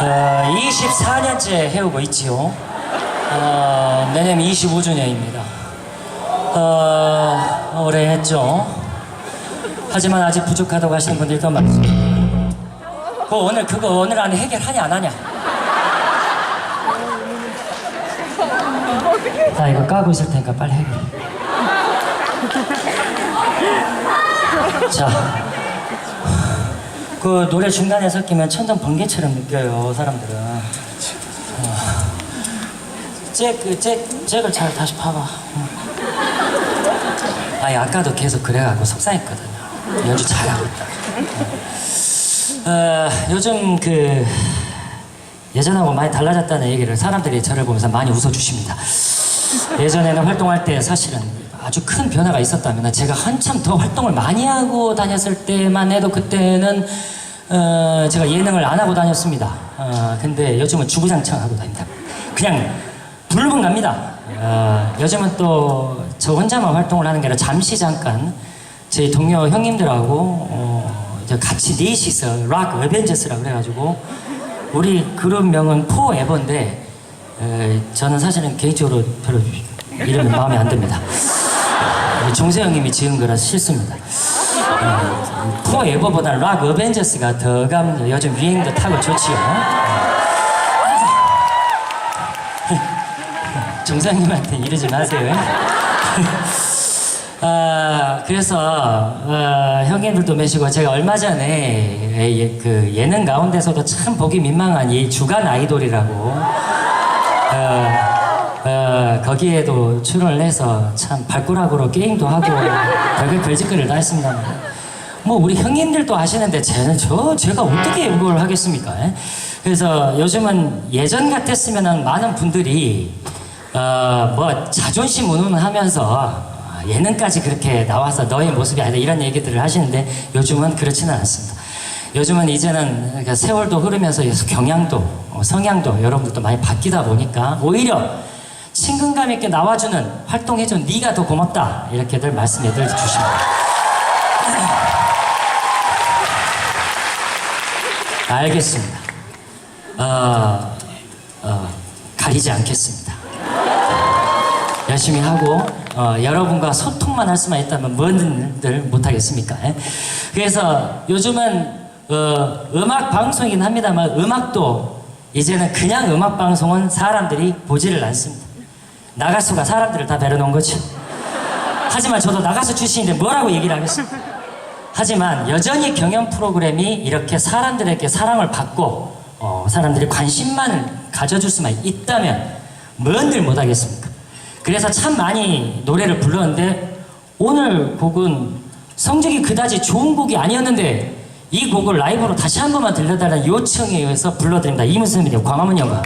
24년째 해오고 있지요. 어, 내년 25주년입니다. 어, 오래 했죠. 하지만 아직 부족하다고 하시는 분들이 더 많습니다. 그 오늘 그거 오늘 안에 해결하냐 안 하냐? 나 이거 까고 있을 테니까 빨리 해결해. 자, 그 노래 중간에 섞이면 천정 번개처럼 느껴요 사람들은. 어. 잭, 잭, 잭을 잘 다시 봐봐. 어. 아니 아까도 계속 그래가지고 속상했거든요. 연주 잘하고 있다. 어, 요즘 그 예전하고 많이 달라졌다는 얘기를 사람들이 저를 보면서 많이 웃어주십니다. 예전에는 활동할 때 사실은 아주 큰 변화가 있었다면 제가 한참 더 활동을 많이 하고 다녔을 때만 해도 그때는 어, 제가 예능을 안 하고 다녔습니다. 어, 근데 요즘은 주구장창 하고 다닙니다. 그냥 불분 갑니다. 어, 요즘은 또 저 혼자만 활동을 하는 게 아니라 잠시 잠깐 제 동료 형님들하고 어, 이제 같이 넷이서 락 어벤져스라고 그래가지고 우리 그룹 명은 포 에버인데 에, 저는 사실은 개인적으로 별로 이름이 마음에 안 듭니다. 우리 종세 형님이 지은 거라 싫습니다. 어, 포 에버보다 락 어벤져스가 더 감, 요즘 유행도 타고 좋지요. 정상님한테 이러지 마세요. 아, 그래서 어, 형님들도 매시고 제가 얼마 전에 예, 예, 그 예능 가운데서도 참 보기 민망한 이 주간 아이돌이라고 어, 어, 거기에도 출연을 해서 참 발가락으로 게임도 하고 별별 걸짓거리를 다 했습니다. 뭐 우리 형님들도 아시는데 쟤는 저 제가 어떻게 이걸 하겠습니까? 예? 그래서 요즘은 예전 같았으면 많은 분들이 어, 뭐 자존심 운운하면서 예능까지 그렇게 나와서 너의 모습이 아니다 이런 얘기들을 하시는데 요즘은 그렇지는 않습니다. 요즘은 이제는 그러니까 세월도 흐르면서 경향도 어, 성향도 여러분들도 많이 바뀌다 보니까 오히려 친근감 있게 나와주는 활동해준 네가 더 고맙다 이렇게들 말씀해들 주십니다. 알겠습니다. 어, 어, 가리지 않겠습니다. 열심히 하고 어, 여러분과 소통만 할 수만 있다면 뭐든들 못하겠습니까? 예? 그래서 요즘은 어, 음악 방송이긴 합니다만 음악도 이제는 그냥 음악 방송은 사람들이 보지를 않습니다. 나가수가 사람들을 다 배려놓은 거죠. 하지만 저도 나가수 출신인데 뭐라고 얘기를 하겠습니까? 하지만 여전히 경연 프로그램이 이렇게 사람들에게 사랑을 받고 어, 사람들이 관심만 가져줄 수만 있다면 뭔들 못하겠습니까? 그래서 참 많이 노래를 불렀는데 오늘 곡은 성적이 그다지 좋은 곡이 아니었는데 이 곡을 라이브로 다시 한 번만 들려달라는 요청에 의해서 불러드립니다. 이문세입니다. 광화문 영화.